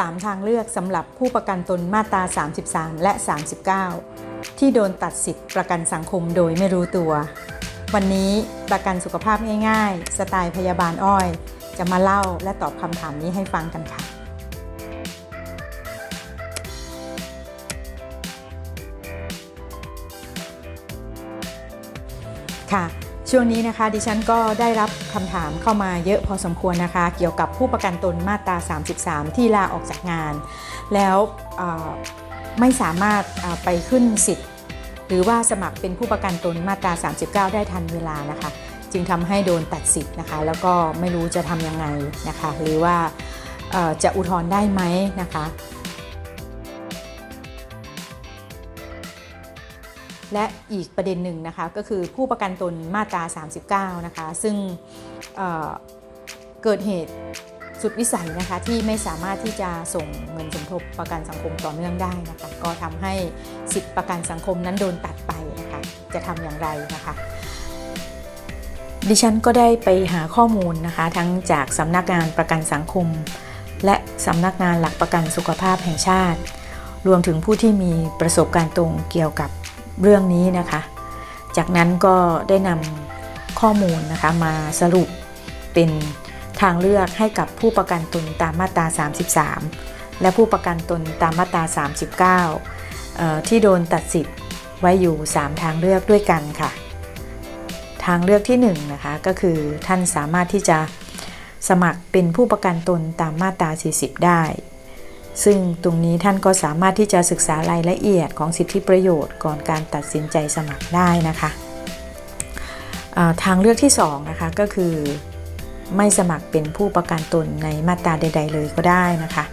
3 ทางเลือกสำหรับผู้ประกันตนมาตรา 33 และ 39 ที่โดนตัดสิทธิ์ประกันสังคมโดยไม่รู้ตัว วันนี้ประกันสุขภาพง่าย ๆ สไตล์พยาบาลอ้อย จะมาเล่าและตอบคำถามนี้ให้ฟังกันค่ะค่ะ ช่วงนี้นะคะดิฉันก็ได้รับคำถามเข้ามาเยอะพอสมควรนะคะ เกี่ยวกับผู้ประกันตนมาตรา 33 ที่ลาออกจากงาน แล้วไม่สามารถไปขึ้นสิทธิ์ หรือว่าสมัครเป็นผู้ประกันตนมาตรา 39 ได้ทันเวลานะคะ จึงทำให้โดนตัดสิทธิ์นะคะ แล้วก็ไม่รู้จะทำยังไงนะคะ หรือว่าจะอุทธรณ์ได้ไหมนะคะ และอีกประเด็นหนึ่งนะคะก็คือผู้ประกันตนมาตรา 39 นะคะ ซึ่งเเกิดเหตุสุดวิสัยนะคะที่ไม่สามารถที่จะส่งเงินสมทบประกันสังคมต่อเนื่องได้นะคะก็ทำให้สิทธิประกันสังคมนั้นโดนตัดไปนะคะจะทำอย่างไรนะคะดิฉันก็ได้ไปหาข้อมูลนะคะทั้งจากสำนักงานประกันสังคม และสำนักงานหลักประกันสุขภาพแห่งชาติ รวมถึงผู้ที่มีประสบการณ์ตรงเกี่ยวกับ เรื่องนี้นะคะ จากนั้นก็ได้นำข้อมูลนะคะมาสรุปเป็นทางเลือกให้กับผู้ประกันตนตามมาตรา 33 และผู้ประกันตนตามมาตรา 39เอ่อที่โดนตัดสิทธิ์ไว้อยู่ 3 ทางเลือกด้วยกันค่ะ ทางเลือกที่1นงนะคะก็คือท่านสามารถที่จะสมัครเป็นผู้ประกันตนตามมาตรา 40 ได้ ซึ่งตรงนี้ท่านก็สามารถที่จะศึกษารายละเอียดของสิทธิประโยชน์ก่อนการตัดสินใจสมัครได้นะคะาทางเลือกที่2นะคะก็คือไม่สมัครเป็นผู้ประกันตนในมาตราใด ๆ เลยก็ได้นะคะ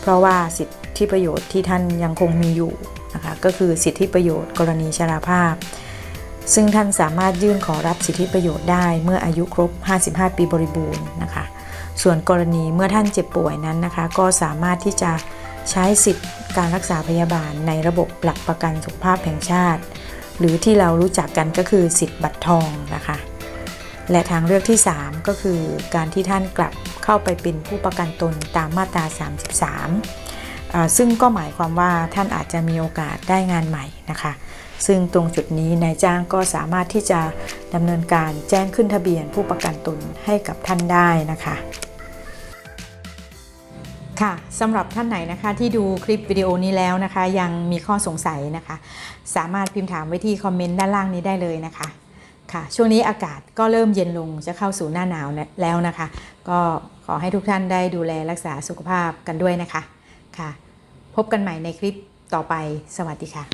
เพราะว่าสิทธิประโยชน์ที่ท่านยังคงมีอยู่นะคะก็คือสิทธิประโยชน์กรณีชราภาพ ซึ่งท่านสามารถยื่นขอรับสิทธิประโยชน์ได้เมื่ออายุครบ 55 ปีบริบูรณ์นะคะ ส่วนกรณีเมื่อท่านเจ็บป่วยนั้นนะคะ ก็สามารถที่จะใช้สิทธิ์การรักษาพยาบาลในระบบหลักประกันสุขภาพแห่งชาติ หรือที่เรารู้จักกันก็คือสิทธิ์บัตรทองนะคะ และทางเลือกที่ 3 ก็คือการที่ท่านกลับเข้าไปเป็นผู้ประกันตนตามมาตรา 33อ่า ซึ่งก็หมายความว่าท่านอาจจะมีโอกาสได้งานใหม่นะคะ ซึ่งตรงจุดนี้นายจ้างก็สามารถที่จะดำเนินการแจ้งขึ้นทะเบียนผู้ประกันตนให้กับท่านได้นะคะค่ะสำหรับท่านไหนนะคะที่ดูคลิปวิดีโอนี้แล้วนะคะ ยังมีข้อสงสัยนะคะ สามารถพิมพ์ถามไว้ที่คอมเมนต์ด้านล่างนี้ได้เลยนะคะค่ะ ช่วงนี้อากาศก็เริ่มเย็นลงจะเข้าสู่หน้าหนาวแล้วนะคะ ก็ขอให้ทุกท่านได้ดูแลรักษาสุขภาพกันด้วยนะคะ ค่ะ พบกันใหม่ในคลิปต่อไป สวัสดีค่ะ